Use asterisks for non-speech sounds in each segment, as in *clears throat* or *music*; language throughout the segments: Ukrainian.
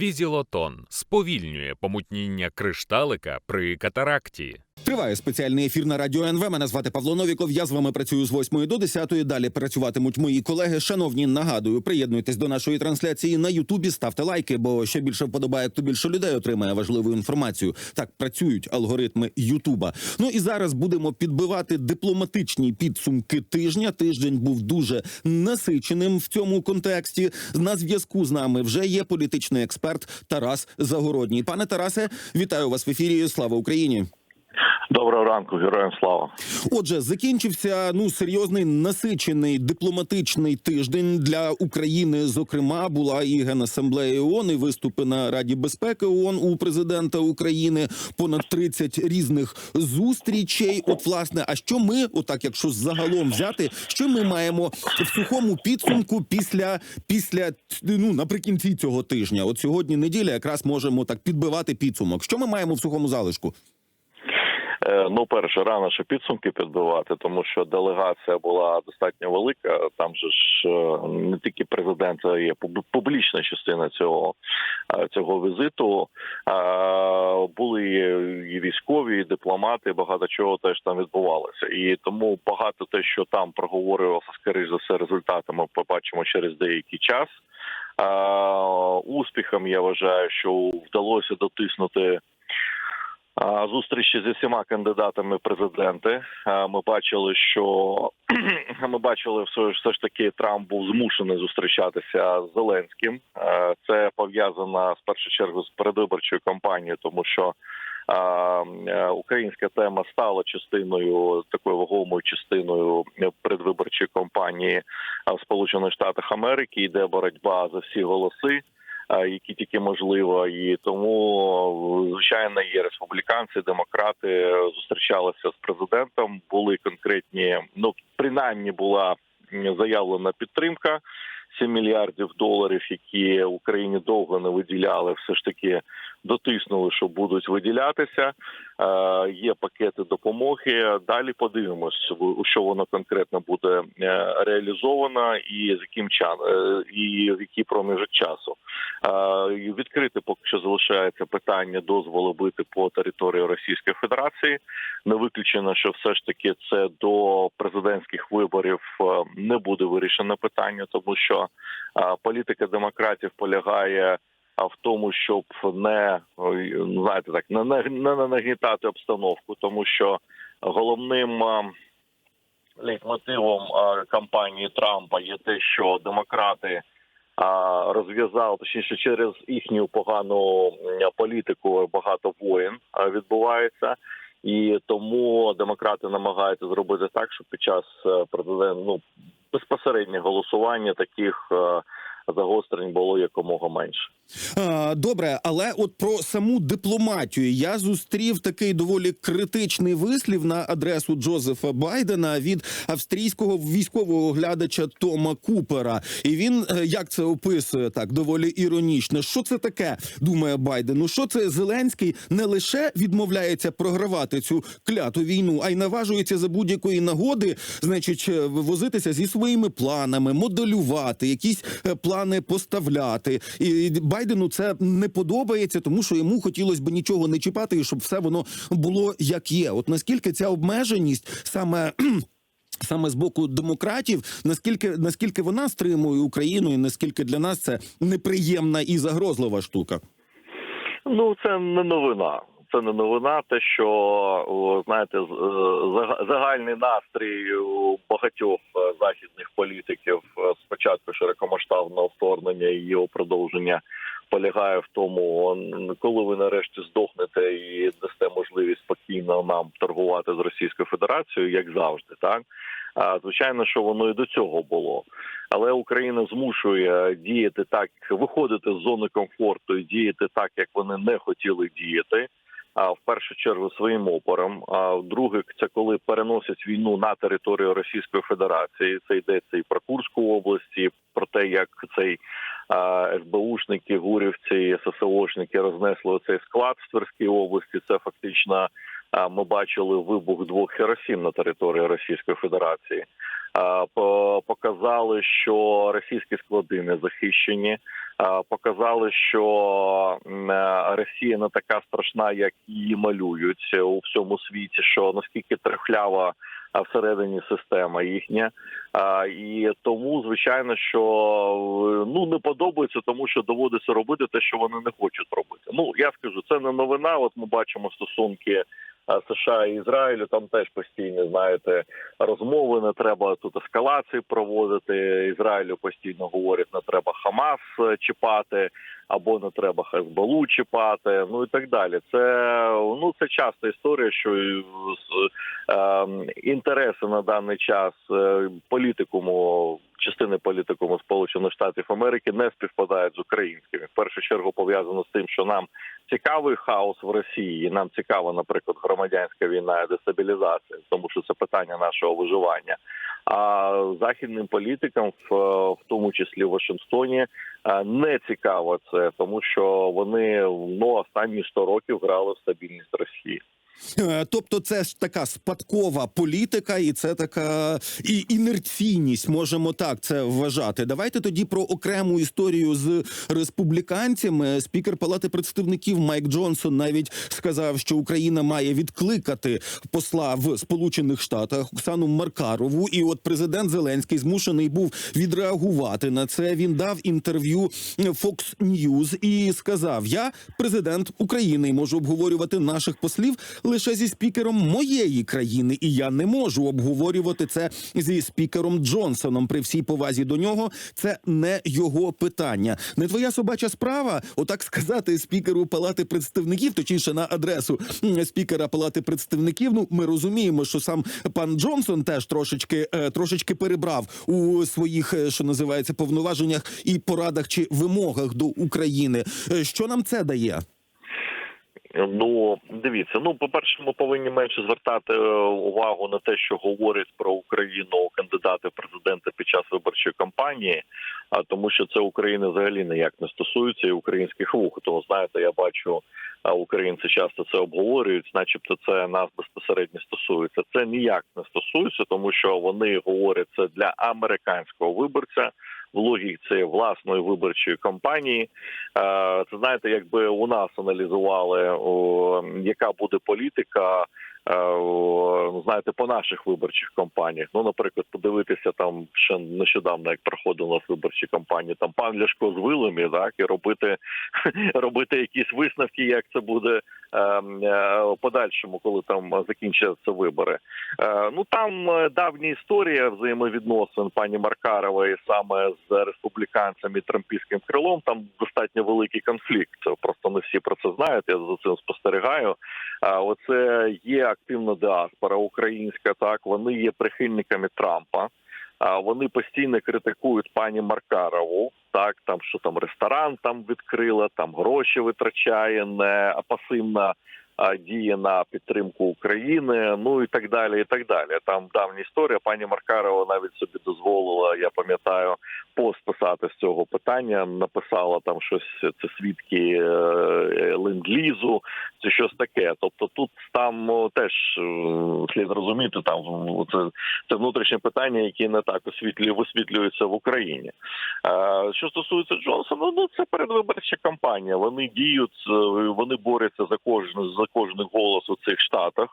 Візілотон сповільнює помутніння кришталика при катаракті. Триває спеціальний ефір на радіо НВ. Мене звати Павло Новіков. Я з вами працюю з 8 до 10. Далі працюватимуть мої колеги. Шановні, нагадую, приєднуйтесь до нашої трансляції на Ютубі. Ставте лайки, бо ще більше вподобає, то більше людей отримає важливу інформацію. Так працюють алгоритми Ютуба. Ну і зараз будемо підбивати дипломатичні підсумки тижня. Тиждень був дуже насиченим в цьому контексті. На зв'язку з нами вже є політичний експерт Тарас Загородній. Пане Тарасе, вітаю вас в ефірі. Слава Україні. Доброго ранку, героям слава. Отже, закінчився ну серйозний насичений дипломатичний тиждень для України. Зокрема, була і генасамблея ООН, і виступи на Раді безпеки ООН у президента України. Понад 30 різних зустрічей. От власне, а що ми, отак, якщо загалом взяти, що ми маємо в сухому підсумку після після ну наприкінці цього тижня? От сьогодні неділя, якраз можемо так підбивати підсумок. Що ми маємо в сухому залишку? Е, Ну, перше, рано ще підсумки підбивати, тому що делегація була достатньо велика. Там же ж е, не тільки президент, а є пуб- публічна частина цього, е, цього візиту. Були і військові, і дипломати, багато чого теж там відбувалося. І тому багато те, що там проговорювалося, скоріш за все, результати ми побачимо через деякий час. Успіхом я вважаю, що вдалося дотиснути. Зустрічі зі всіма кандидатами президенти. Ми бачили, що *clears throat* ми бачили, все, ж- таки Трамп був змушений зустрічатися з Зеленським. Це пов'язано в першу чергу з передвиборчою кампанією, тому що е, українська тема стала частиною такою вагомою частиною передвиборчої кампанії в Сполучених Штатах Америки. Йде боротьба за всі голоси які тільки можливо, і тому звичайно є республіканці, демократи зустрічалися з президентом. Були конкретні, ну принаймні була заявлена підтримка 7 мільярдів доларів, які Україні довго не виділяли, все ж таки дотиснули, що будуть виділятися. Е, Є пакети допомоги. Далі подивимось, що воно конкретно буде е, реалізовано і з яким чан е, і в який проміжок часу. І Відкрите поки що залишається питання дозволу бити по території Російської Федерації. Не виключено, що все ж таки це до президентських виборів не буде вирішено питання, тому що політика демократів полягає а в тому, щоб не знаєте, так не, не, нагнітати обстановку, тому що головним лейтмотивом кампанії Трампа є те, що демократи розв'язали точніше через їхню погану політику багато воєн відбувається. І тому демократи намагаються зробити так, щоб під час е, президент ну безпосереднього голосування таких е, загострень було якомога менше. Добре, але от про саму дипломатію я зустрів такий доволі критичний вислів на адресу Джозефа Байдена від австрійського військового оглядача Тома Купера. І він е, як це описує так доволі іронічно. Що це таке? Думає Байден. Ну що це Зеленський не лише відмовляється програвати цю кляту війну, а й наважується за будь-якої нагоди, значить, е, возитися зі своїми планами, моделювати, якісь е, плани поставляти. І Байдену це не подобається, тому що йому хотілося б нічого не чіпати, і щоб все воно було як є. От наскільки ця обмеженість саме. *clears throat* Саме з боку демократів, наскільки наскільки вона стримує Україну, і наскільки для нас це неприємна і загрозлива штука? Ну це не новина. Це не новина, те, що знаєте, е, загальний настрій у багатьох е, західних політиків е, спочатку широкомасштабного вторгнення і його продовження полягає в тому, коли ви нарешті здохнете і дасте можливість спокійно нам торгувати з Російською Федерацією, як завжди, так а звичайно, що воно і до цього було. Але Україна змушує діяти так, виходити з зони комфорту і діяти так, як вони не хотіли діяти. А в першу чергу своїм опором. А в-друге, це коли переносять війну на територію Російської Федерації. Це йдеться і про Курську область, і про те, як цей а, СБУшники, гурівці, ССОшники рознесли цей склад в Тверській області. Це фактично ми бачили вибух двох Хіросім на території Російської Федерації. Показали, що російські склади не захищені. Показали, що е, Росія не така страшна, як її малюють у всьому світі. Що наскільки трехлява всередині система їхня. І тому, звичайно, що ну не подобається, тому що доводиться робити те, що вони не хочуть робити. Ну я скажу, це не новина. От ми бачимо стосунки. США і Ізраїлю там теж постійно знаєте розмови. Не треба тут ескалації проводити. Ізраїлю постійно говорять, не треба Хамас е, чіпати або не треба Хезболу чіпати. Ну і так далі. Це ну це часта історія, що е, е, інтереси на даний час е, політикуму. Частини політикуму Сполучених Штатів Америки не співпадають з українськими. В першу чергу пов'язано з тим, що нам цікавий хаос в Росії. і Нам цікава, наприклад, громадянська війна дестабілізація, тому що це питання нашого виживання. А західним політикам, в, в тому числі в Вашингтоні, е, не цікаво це, тому що вони ну останні 100 років грали в стабільність Росії. Е, Тобто, це ж така спадкова політика, і це така і інерційність, можемо так це вважати. Давайте тоді про окрему історію з республіканцями. Спікер Палати представників Майк Джонсон навіть сказав, що Україна має відкликати посла в Сполучених Штатах Оксану Маркарову. І от президент Зеленський змушений був відреагувати на це. Він дав інтерв'ю Fox News і сказав: Я президент України і можу обговорювати наших послів лише зі спікером моєї країни, і я не можу обговорювати це зі спікером Джонсоном. При всій повазі до нього це не його питання. Не твоя собача справа, отак сказати спікеру Палати представників, точніше на адресу спікера Палати представників. Ну ми розуміємо, що сам пан Джонсон теж трошечки е, трошечки перебрав у своїх, е, що називається, повноваженнях і порадах чи вимогах до України. Е, Що нам це дає? Ну дивіться, ну по перше, ми повинні менше звертати е, увагу на те, що говорять про Україну кандидати в президенти під час виборчої кампанії, а тому, що це України взагалі ніяк не стосується і українських вух. Тому знаєте, я бачу, українці часто це обговорюють, начебто це нас безпосередньо стосується. Це ніяк не стосується, тому що вони говорять це для американського виборця. В логіці власної виборчої кампанії, Е, це знаєте, якби у нас аналізували, яка буде політика. Е, Знаєте, по наших виборчих кампаніях. Ну, наприклад, подивитися там ще нещодавно, як проходила у нас виборчі кампанії, там пан Ляшко з вилами, так і робити *laughs* робити якісь висновки, як це буде е, е, подальшому, коли там закінчаться вибори. Е, Ну там давня історія взаємовідносин пані Маркарової саме з республіканцями і трампійським крилом. Там достатньо великий конфлікт. Просто не всі про це знають. Я за цим спостерігаю. Оце є активна діаспора українська. Так вони є прихильниками Трампа. Вони постійно критикують пані Маркарову. Так, там що там ресторан там відкрила, там гроші витрачає, не пасивна а, діє на підтримку України. Ну і так далі. І так далі. Там давня історія. Пані Маркарова навіть собі дозволила. Я пам'ятаю пост писати з цього питання. Написала там щось. Це свідки е, ленд-лізу, це щось таке. Тобто, тут там теж е, слід розуміти, там це, це внутрішнє питання, яке не так освітлює висвітлюється в Україні. Е, Що стосується Джонсона, ну це передвиборча кампанія. Вони діють, е, вони борються за кожен за кожний голос у цих штатах.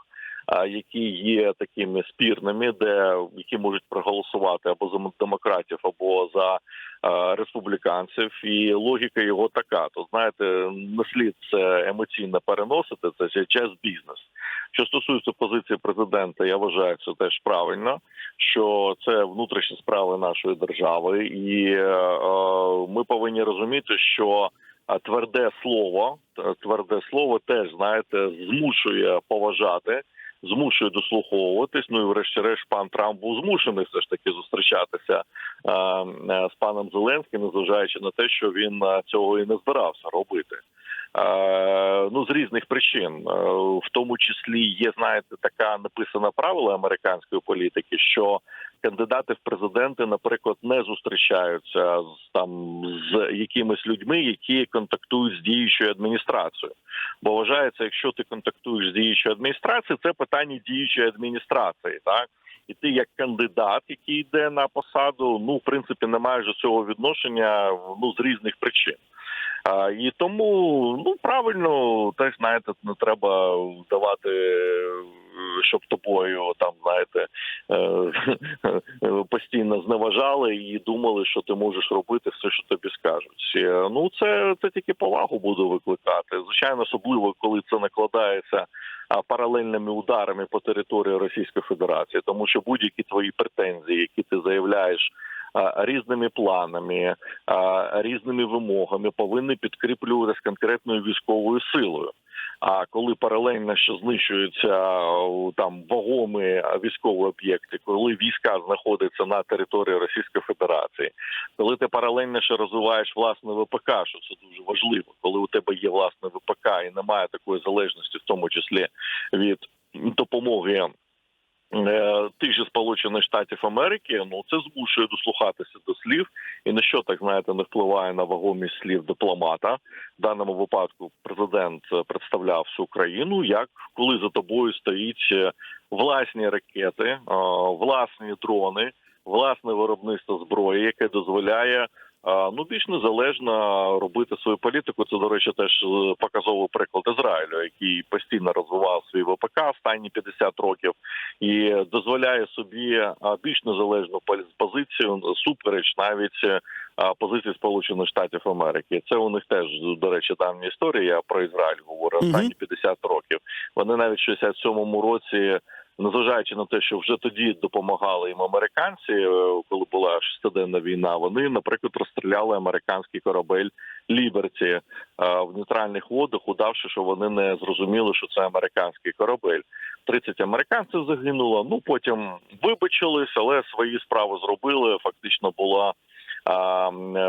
Які є такими спірними, де які можуть проголосувати або за демократів, або за республіканців, і логіка його така. То знаєте, не слід це емоційно переносити. Це час бізнес. Що стосується позиції президента, я вважаю це теж правильно, що це внутрішні справи нашої держави, і е, е, ми повинні розуміти, що тверде слово, тверде слово теж знаєте, змушує поважати. Змушує дослуховуватись. Ну і врешті-решт пан Трамп був змушений все ж таки зустрічатися е, е, з паном Зеленським, незважаючи на те, що він е, цього і не збирався робити. Е, ну з різних причин, Е, в тому числі є, знаєте, така написана правила американської політики, що кандидати в президенти, наприклад, не зустрічаються з там з якимись людьми, які контактують з діючою адміністрацією. Бо вважається, якщо ти контактуєш з діючою адміністрацією, це питання діючої адміністрації, так. І ти як кандидат, який йде на посаду, ну в принципі не маєш до цього відношення ну з різних причин. А, і тому ну правильно, теж знаєте, не треба давати, щоб тобою там знаєте е, *laughs* постійно зневажали і думали, що ти можеш робити все, що тобі скажуть. Е, Ну це, це тільки повагу буде викликати. Звичайно, особливо коли це накладається паралельними ударами по території Російської Федерації, тому що будь-які твої претензії, які ти заявляєш різними планами, різними вимогами, повинні підкріплюватися конкретною військовою силою. А коли паралельно що знищуються там вагоми військові об'єкти, коли війська знаходяться на території Російської Федерації, коли ти паралельно ще розвиваєш власне ВПК, що це дуже важливо, коли у тебе є власне ВПК і немає такої залежності, в тому числі від допомоги. Е, Тих же Сполучених Штатів Америки, ну це змушує дослухатися до слів, і на що так знаєте не впливає на вагомість слів дипломата. В даному випадку президент представляв всю країну, як коли за тобою стоїть е, власні ракети, е, власні дрони, власне виробництво зброї, яке дозволяє. Ну, більш незалежно робити свою політику. Це, до речі, теж е, показовий приклад Ізраїлю, який постійно розвивав свій ВПК останні 50 років і дозволяє собі е, більш незалежну пози- позицію супереч навіть е, позиції Сполучених Штатів Америки. Це у них теж до речі давня історія. Я про Ізраїль говорю останні 50 років. Вони навіть в 67-му році. Незважаючи на те, що вже тоді допомагали їм американці, е, коли була шестиденна війна, вони, наприклад, розстріляли американський корабель Ліберті е, в нейтральних водах, удавши, що вони не зрозуміли, що це американський корабель. 30 американців загинуло. Ну потім вибачились, але свої справи зробили. Фактично була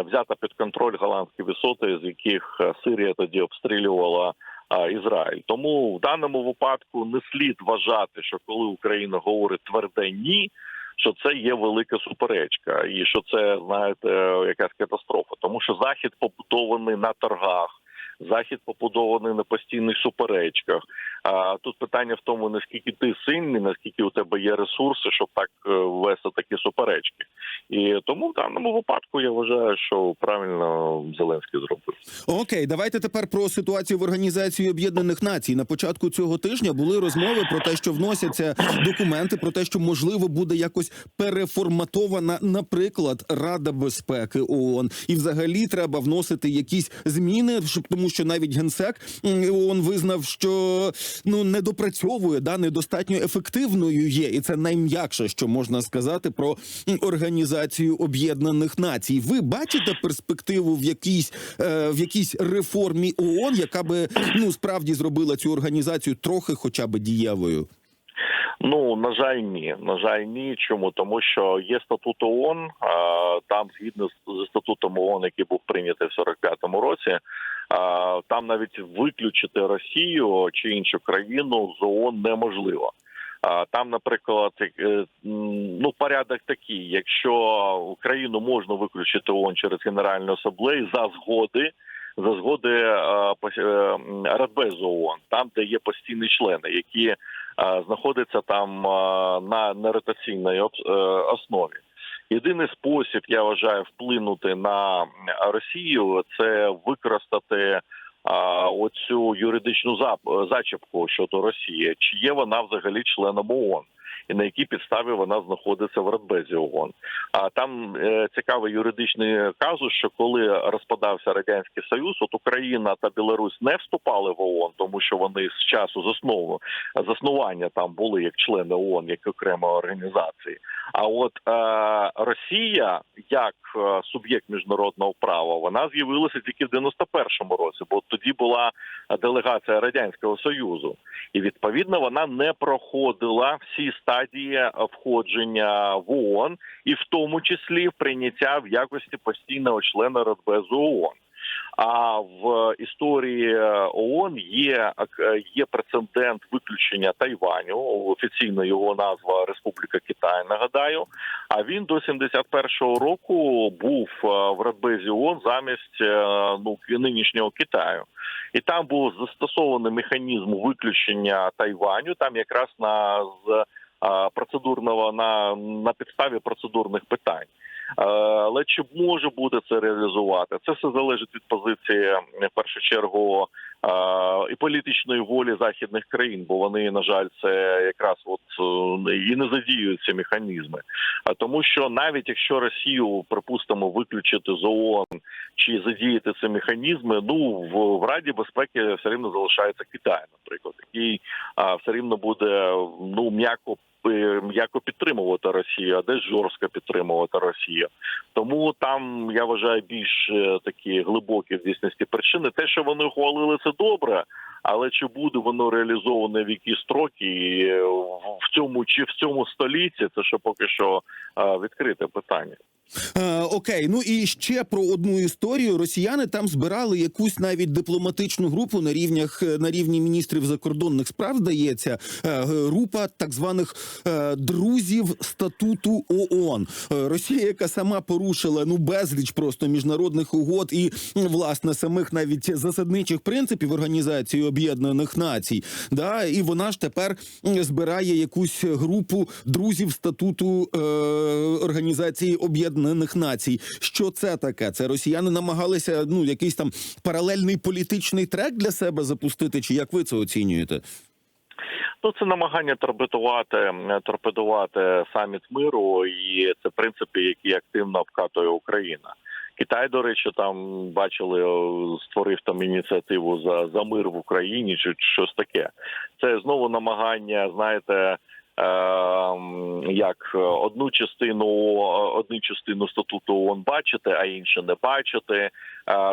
взята під контроль голландські висоти, з яких е, Сирія тоді обстрілювала Ізраїль. Тому в даному випадку не слід вважати, що коли Україна говорить тверде ні. Що це є велика суперечка, і що це знаєте якась катастрофа, тому що захід побудований на торгах, захід побудований на постійних суперечках. А тут питання в тому, наскільки ти сильний, наскільки у тебе є ресурси, щоб так е, вести такі суперечки. І тому в даному випадку я вважаю, що правильно Зеленський зробив. Окей, давайте тепер про ситуацію в Організації Об'єднаних Націй. На початку цього тижня були розмови про те, що вносяться документи, про те, що можливо буде якось переформатована, наприклад, Рада безпеки ООН. І взагалі треба вносити якісь зміни, щоб тому, що навіть генсек ООН визнав, що ну недопрацьовує, да недостатньо ефективною є, і це найм'якше, що можна сказати про Організацію Об'єднаних Націй. Ви бачите перспективу в якійсь е, в якійсь реформі ООН, яка би ну справді зробила цю організацію трохи, хоча б дієвою? Ну на жаль, ні. На жаль, ні. Чому тому, що є статут ООН, там згідно з- статутом ООН, який був прийнятий в 45-му році. Там навіть виключити Росію чи іншу країну з ООН неможливо. Там, наприклад, е, ну порядок такий: якщо Україну можна виключити ООН через Генеральну асамблею за згоди. За згоди е, е, Радбезу ООН, там, де є постійні члени, які знаходяться там на неротаційній основі. Єдиний спосіб, я вважаю, вплинути на Росію це використати а, оцю юридичну зачіпку щодо Росії, чи є вона взагалі членом ООН. І на якій підставі вона знаходиться в Радбезі ООН. А там е, цікавий юридичний казус, що коли розпадався радянський союз, от Україна та Білорусь не вступали в ООН, тому що вони з часу заснову заснування там були як члени ООН, як окремої організації. А от е, Росія, як е, суб'єкт міжнародного права, вона з'явилася тільки в 91-му році, бо тоді була делегація радянського союзу, і відповідно вона не проходила всі стадії е, входження в ООН, і в тому числі прийняття в якості постійного члена Радбезу ООН. А в історії ООН є є прецедент виключення Тайваню. Офіційно його назва Республіка Китай. Нагадаю. А він до 71-го року був е, в Радбезі ООН замість е, ну нинішнього Китаю. І там був застосований механізм виключення Тайваню. Там якраз на з процедурного на, на підставі процедурних питань. Е, Але чи може бути це реалізувати? Це все залежить від позиції в першу чергу і політичної волі західних країн, бо вони, на жаль, це якраз от е, і не задіюють ці механізми. Тому, що навіть якщо Росію припустимо виключити з ООН чи задіяти ці механізми, ну в, в Раді безпеки все рівно залишається Китай, наприклад, який все рівно буде ну м'яко м'яко підтримувати Росію, а десь жорстко підтримувати Росію. Тому там я вважаю більш е, такі глибокі в дійсності причини. Те, що вони ухвалили, це добре. Але чи буде воно реалізоване в які строки е, в- цьому чи в цьому столітті, це ще поки що е, відкрите питання. Е, окей, ну і ще про одну історію. Росіяни там збирали якусь навіть дипломатичну групу на рівнях е, на рівні міністрів закордонних справ. Здається, е, група так званих е, друзів статуту ООН. Е, Росія, яка сама порушила ну безліч просто міжнародних угод і власне самих навіть засадничих принципів Організації Об'єднаних Націй. Да, і вона ж тепер збирає якусь групу друзів статуту е, Організації Об'єднаних Націй. Що це таке? Це росіяни намагалися ну якийсь там паралельний політичний трек для себе запустити, чи як ви це оцінюєте? Ну, це намагання торпедувати, торпедувати саміт миру, і це принципи, які активно вкатує Україна. Китай, до речі, там бачили, створив там ініціативу за, за мир в Україні чи щось таке. Це знову намагання, знаєте. Ем, Як е, одну частину одну частину статуту ООН бачити, а іншу не бачити. Е,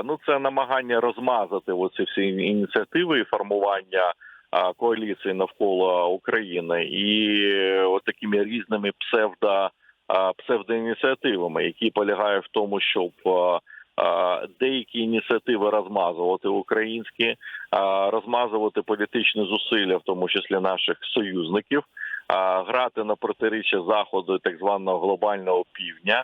Ну це намагання розмазати оці всі ініціативи і формування коаліції навколо України і е, от такими різними псевдо а, псевдоініціативами, які полягають в тому, щоб деякі ініціативи розмазувати українські, розмазувати політичні зусилля, в тому числі наших союзників, грати на протиріччя заходу так званого глобального півдня.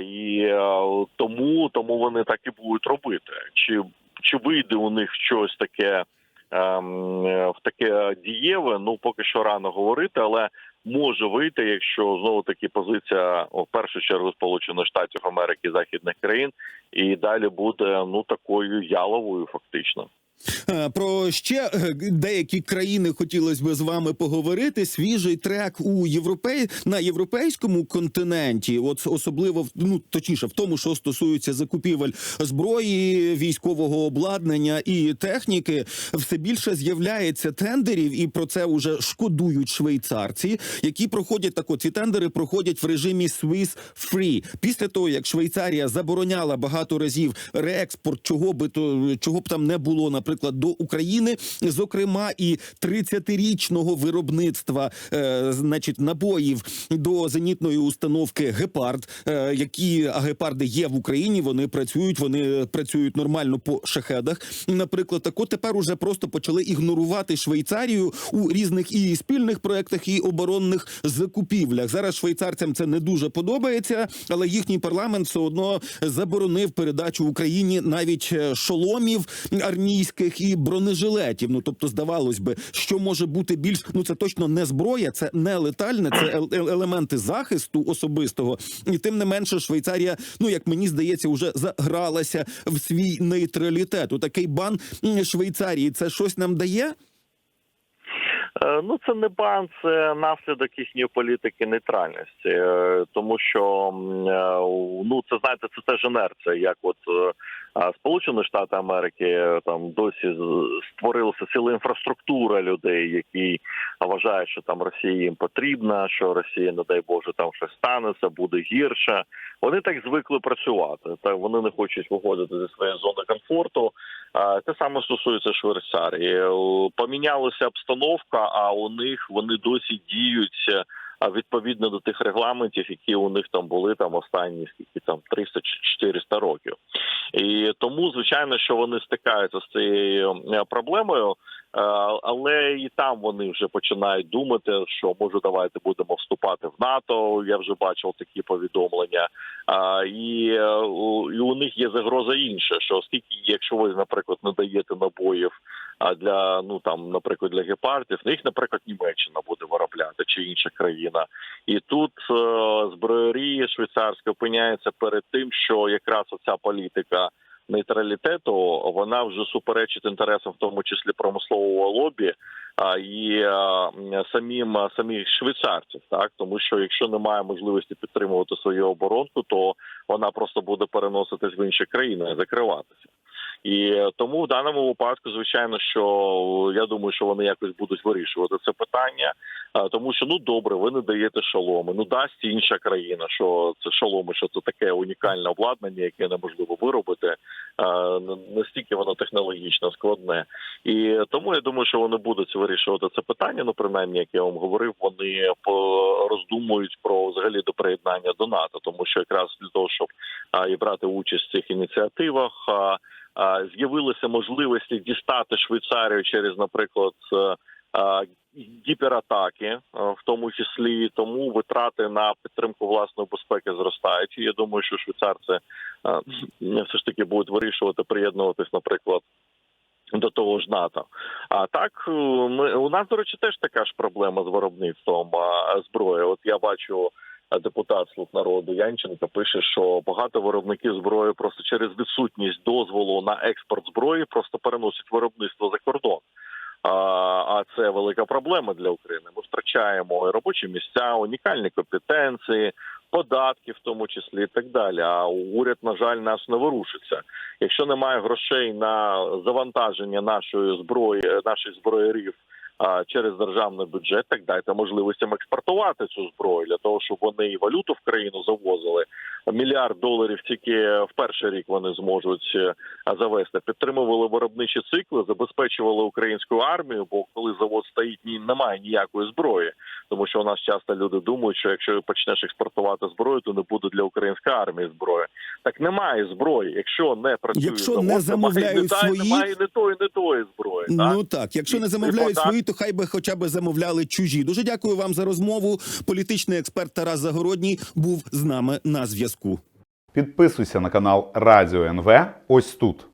І е, тому, тому вони так і будуть робити. Чи, чи вийде у них щось таке? ем, е, в таке дієве, ну поки що рано говорити, але може вийти, якщо знову таки позиція в першу чергу Сполучених Штатів Америки західних країн, і далі буде ну такою яловою, фактично. Е, Про ще е, деякі країни хотілося б з вами поговорити. Свіжий трек у європей на європейському континенті, от особливо ну точніше, в тому, що стосується закупівель зброї, військового обладнання і техніки, все більше з'являється тендерів, і про це вже шкодують швейцарці, які проходять так. От ці тендери проходять в режимі Swiss Free. Після того як Швейцарія забороняла багато разів реекспорт, чого би то чого б там не було, наприклад, до України, зокрема і 30-річного виробництва, е, значить, набоїв до зенітної установки Гепард, е, які гепарди є в Україні. Вони працюють, вони працюють нормально по шахедах. Наприклад, так от тепер уже просто почали ігнорувати Швейцарію у різних і спільних проектах, і оборонних закупівлях. Зараз швейцарцям це не дуже подобається, але їхній парламент все одно заборонив передачу Україні навіть е, шоломів армійських і бронежилетів. Ну тобто, здавалось би, що може бути більш ну це точно не зброя, це не летальне, це ел- ел- елементи захисту особистого. І тим не менше, Швейцарія, ну як мені здається, вже загралася в свій нейтралітет. У такий бан Швейцарії це щось нам дає. Е, Ну, це не бан, це наслідок їхньої політики нейтральності, Е, тому що е, ну це знаєте, це теж інерція, як от а, Сполучені Штати Америки там досі створилася ціла інфраструктура людей, які вважають, що там Росія їм потрібна, що Росія, не дай Боже, там щось станеться, буде гірше. Вони так звикли працювати. Та вони не хочуть виходити зі своєї зони комфорту. Те саме стосується Швейцарії. Помінялася обстановка, а у них вони досі діють відповідно до тих регламентів, які у них там були там останні скільки там 300 чи 400 років. І тому, звичайно, що вони стикаються з цією е, проблемою, е, але і там вони вже починають думати, що може давайте будемо вступати в НАТО. Я вже бачив такі повідомлення. І, е, у- і у них є загроза інша, що оскільки, якщо ви, наприклад, не даєте набоїв для ну там, наприклад, для гепардів, ну, їх, наприклад, Німеччина буде виробляти чи інша країна. І тут е, зброярі швейцарські опиняються перед тим, що якраз оця політика нейтралітету вона вже суперечить інтересам, в тому числі промислового лобі, а і самим самих швейцарців, так тому що якщо немає можливості підтримувати свою оборонку, то вона просто буде переноситись в інші країни, закриватися. І е, тому в даному випадку, звичайно, що я думаю, що вони якось будуть вирішувати це питання, тому що ну добре, ви не даєте шоломи. Ну дасть інша країна, що це шоломи, що це таке унікальне обладнання, яке неможливо виробити. Настільки воно технологічно складне, і тому я думаю, що вони будуть вирішувати це питання. Ну принаймні, як я вам говорив, вони роздумують про взагалі до приєднання до НАТО, тому що якраз для того, щоб і брати участь в цих ініціативах. З'явилися можливості дістати Швейцарію через, наприклад, е, гіператаки, е, в тому числі тому витрати на підтримку власної безпеки зростають. Я думаю, що швейцарці е, все ж таки будуть вирішувати приєднуватись, наприклад. До того ж НАТО. А так ми у нас, до речі, теж така ж проблема з виробництвом зброї. От я бачу депутат слуг народу Янченко пише, що багато виробників зброї просто через відсутність дозволу на експорт зброї просто переносять виробництво за кордон. А, це велика проблема для України. Ми втрачаємо і робочі місця, унікальні компетенції, податки, в тому числі і так далі. А уряд, на жаль, нас не вирушиться. Якщо немає грошей на завантаження нашої зброї, наших зброярів а, через державний бюджет, так дайте можливість експортувати цю зброю для того, щоб вони і валюту в країну завозили. Мільярд доларів тільки в перший рік вони зможуть е, завести. Підтримували виробничі цикли, забезпечували українську армію. Бо коли завод стоїть, ні немає ніякої зброї, тому що у нас часто люди думають, що якщо почнеш експортувати зброю, то не буде для української армії зброї. Так немає зброї. Якщо не працює Якщо завод, не замовляють свої- немає не тої, не тої зброї. Ну так, якщо І- не замовляють свої, то хай би хоча б замовляли чужі. Дуже дякую вам за розмову. Політичний експерт Тарас Загородній був з нами на зв'язку. Підписуйся на канал Радіо НВ ось тут.